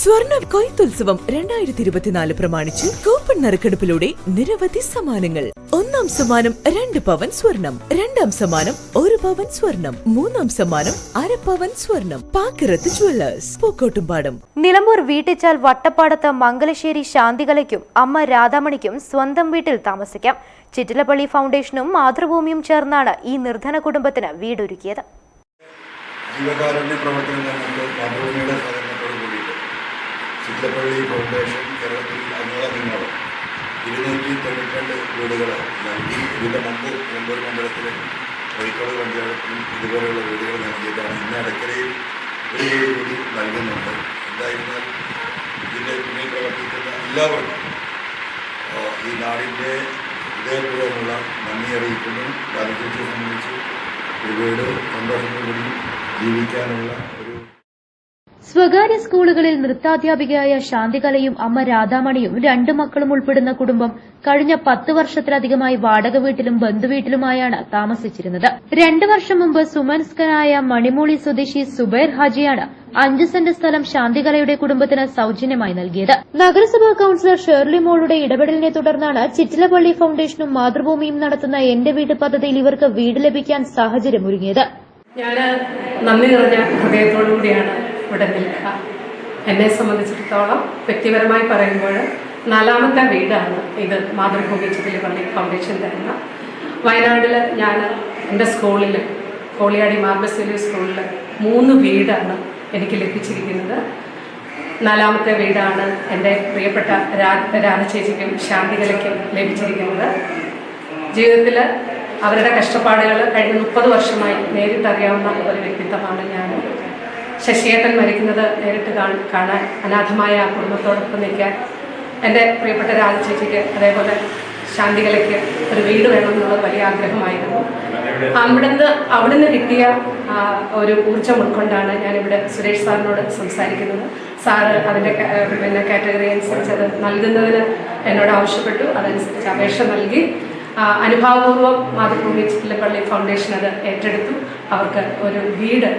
സ്വർണ കൊയ്ത്തുത്സവം രണ്ടായിരത്തി ഇരുപത്തിനാല് പ്രമാണിച്ച് കൂപ്പൺ നറുക്കെടുപ്പിലൂടെ നിരവധി സമ്മാനങ്ങൾ. ഒന്നാം സമ്മാനം രണ്ട് പവൻ സ്വർണം രണ്ടാം സമ്മാനം ഒരു പവൻ സ്വർണം മൂന്നാം സമ്മാനം അര പവൻ സ്വർണം. പാക്കിറത്ത് ജുവല്ലേഴ്സ് പൂക്കോട്ടുംപാടം. നിലമ്പൂർ വീട്ടിച്ചാൽ വട്ടപ്പാടത്ത് മംഗലശ്ശേരി ശാന്തികലയ്ക്കും അമ്മ രാധാമണിക്കും സ്വന്തം വീട്ടിൽ താമസിക്കാം. ചിറ്റിലപ്പള്ളി ഫൗണ്ടേഷനും മാതൃഭൂമിയും ചേർന്നാണ് ഈ നിർധന കുടുംബത്തിന് വീടൊരുക്കിയത്. ജീവകാരുണ്യ പ്രവർത്തനം ചിത്രപ്പള്ളി ഫൗണ്ടേഷൻ കേരളത്തിൽ അങ്ങോളം ഇരുന്നൂറ്റി തൊണ്ണൂറ്റിരണ്ട് വീടുകൾ നൽകി. ഇതിന്റെ മുമ്പ് നിലമ്പൂർ മണ്ഡലത്തിലെ കോഴിക്കോട് പഞ്ചായത്തിലും ഇതുപോലെയുള്ള വീടുകൾ നൽകിയതാണ്. ഇന്ന് അടക്കരയിൽ ഒരു വീട് കൂടി നൽകുന്നുണ്ട്. എന്തായിരുന്നാൽ ഇതിന്റെ പിന്നിൽ പ്രവർത്തിക്കുന്ന എല്ലാവർക്കും ഈ നാടിന്റെ ഹൃദയപൂർവമുള്ള നന്ദി അറിയിക്കുന്നു. ദാരിദ്ര്യത്തെ സംബന്ധിച്ച് ഒരു വീട് സന്തോഷത്തോടുകൂടി ജീവിക്കാനുള്ള ഒരു സ്വകാര്യ സ്കൂളുകളിൽ നൃത്താധ്യാപികയായ ശാന്തികലയും അമ്മ രാധാമണിയും രണ്ടു മക്കളും ഉൾപ്പെടുന്ന കുടുംബം കഴിഞ്ഞ പത്ത് വർഷത്തിലധികമായി വാടക വീട്ടിലും ബന്ധുവീട്ടിലുമായാണ് താമസിച്ചിരുന്നത്. രണ്ടു വർഷം മുമ്പ് സുമൻസ്കനായ മണിമൂളി സ്വദേശി സുബൈർ ഹാജിയാണ് അഞ്ച് സെന്റ് സ്ഥലം ശാന്തികലയുടെ കുടുംബത്തിന് സൌജന്യമായി നൽകിയത്. നഗരസഭാ കൌൺസിലർ ഷേർലി മോളുടെ ഇടപെടലിനെ തുടർന്നാണ് ചിറ്റിലപ്പള്ളി ഫൌണ്ടേഷനും മാതൃഭൂമിയും നടത്തുന്ന എന്റെ വീട് പദ്ധതിയിൽ ഇവർക്ക് വീട് ലഭിക്കാൻ സാഹചര്യമൊരുങ്ങിയത്. ഞാൻ നന്ദി നിറഞ്ഞ ഹൃദയത്തോടു കൂടിയാണ് ഇവിടെ നിൽക്കുക. എന്നെ സംബന്ധിച്ചിടത്തോളം വ്യക്തിപരമായി പറയുമ്പോൾ നാലാമത്തെ വീടാണ് ഇത് മാതൃഭൂമി ചിതിലിപ്പള്ളി ഫൗണ്ടേഷൻ തരുന്ന വയനാട്ടിൽ ഞാൻ എന്റെ സ്കൂളിൽ കോളിയാടി മാർബസേലി സ്കൂളിൽ മൂന്ന് വീടാണ് എനിക്ക് ലഭിച്ചിരിക്കുന്നത്. നാലാമത്തെ വീടാണ് എന്റെ പ്രിയപ്പെട്ട രാധചേച്ചിക്കും ശാന്തികലയ്ക്കും ലഭിച്ചിരിക്കുന്നത്. ജീവിതത്തിൽ അവരുടെ കഷ്ടപ്പാടുകൾ കഴിഞ്ഞ മുപ്പത് വർഷമായി നേരിട്ടറിയാവുന്ന ഒരു വ്യക്തിത്വമാണ് ഞാൻ ശശിയേട്ടൻ മരിക്കുന്നത് നേരിട്ട് കാണാൻ അനാഥമായ കുടുംബത്തോടൊപ്പം നിൽക്കാൻ എന്റെ പ്രിയപ്പെട്ട രാജചേച്ചിക്ക് അതേപോലെ ശാന്തികലയ്ക്ക് ഒരു വീട് വേണം എന്നുള്ളത് വലിയ ആഗ്രഹമായിരുന്നു. അവിടുന്ന് അവിടുന്ന് കിട്ടിയ ഒരു ഊർജം ഉൾക്കൊണ്ടാണ് ഞാനിവിടെ സുരേഷ് സാറിനോട് സംസാരിക്കുന്നത്. സാറ് അതിന്റെ പിന്നെ കാറ്റഗറി അനുസരിച്ച് അത് നൽകുന്നതിന് എന്നോട് ആവശ്യപ്പെട്ടു. അതനുസരിച്ച് അപേക്ഷ നൽകി. അനുഭാവപൂർവം മാതൃഭൂമി ചിറ്റിലപ്പള്ളി ഫൗണ്ടേഷൻ അത് ഏറ്റെടുത്തു. അവർക്ക് ഒരു വീട്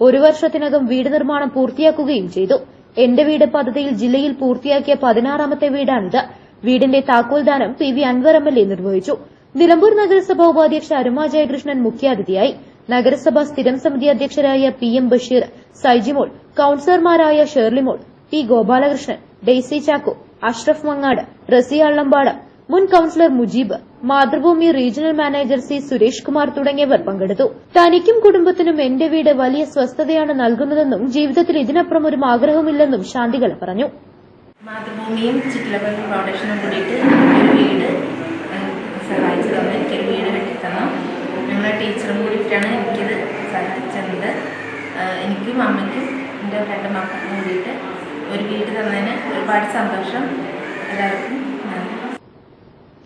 ഒരു വർഷത്തിനകം വീട് നിർമ്മാണം പൂർത്തിയാക്കുകയും ചെയ്തു. എന്റെ വീട് പദ്ധതിയിൽ ജില്ലയിൽ പൂർത്തിയാക്കിയ പതിനാറാമത്തെ വീടാണിത്. വീടിന്റെ താക്കോൽദാനം P V Anvar M L A നിർവഹിച്ചു. നിലമ്പൂർ നഗരസഭാ ഉപാധ്യക്ഷ അരുമ ജയകൃഷ്ണൻ മുഖ്യാതിഥിയായി. നഗരസഭാ സ്ഥിരം സമിതി അധ്യക്ഷരായ പി എം ബഷീർ സൈജിമോൾ കൌൺസിലർമാരായ ഷേർലിമോൾ പി ഗോപാലകൃഷ്ണൻ ഡെയ്സി ചാക്കോ അഷ്റഫ് മങ്ങാട് റസിയ അള്ളമ്പാട് മുൻ councillor Mujeeb Mathrubhumi regional manager C Suresh Kumar തുടങ്ങിയവർ പങ്കെടുത്തു. തനിക്കും കുടുംബത്തിനും എന്റെ വീട് വലിയ സ്വസ്ഥതയാണ് നൽകുന്നതെന്നും ജീവിതത്തിൽ ഇതിനപ്പുറം ഒരു ആഗ്രഹമില്ലെന്നും ശാന്തികല പറഞ്ഞു. മാതൃഭൂമിയും ചിറ്റിലപ്പള്ളി ഫൗണ്ടേഷനും കൂടിയിട്ട് ഒരു വീട് സഹായിച്ചു തന്നു. എനിക്കൊരു വീട് കെട്ടിത്തന്നു. ഞങ്ങളെ ടീച്ചറും കൂടിയിട്ടാണ് എനിക്കിത് സഹായിച്ചത് എനിക്കും അമ്മയ്ക്കും എന്റെ രണ്ട് മക്കൾക്കും കൂടിയിട്ട് ഒരു വീട് തന്നതിന് ഒരുപാട് സന്തോഷം. എല്ലാവർക്കും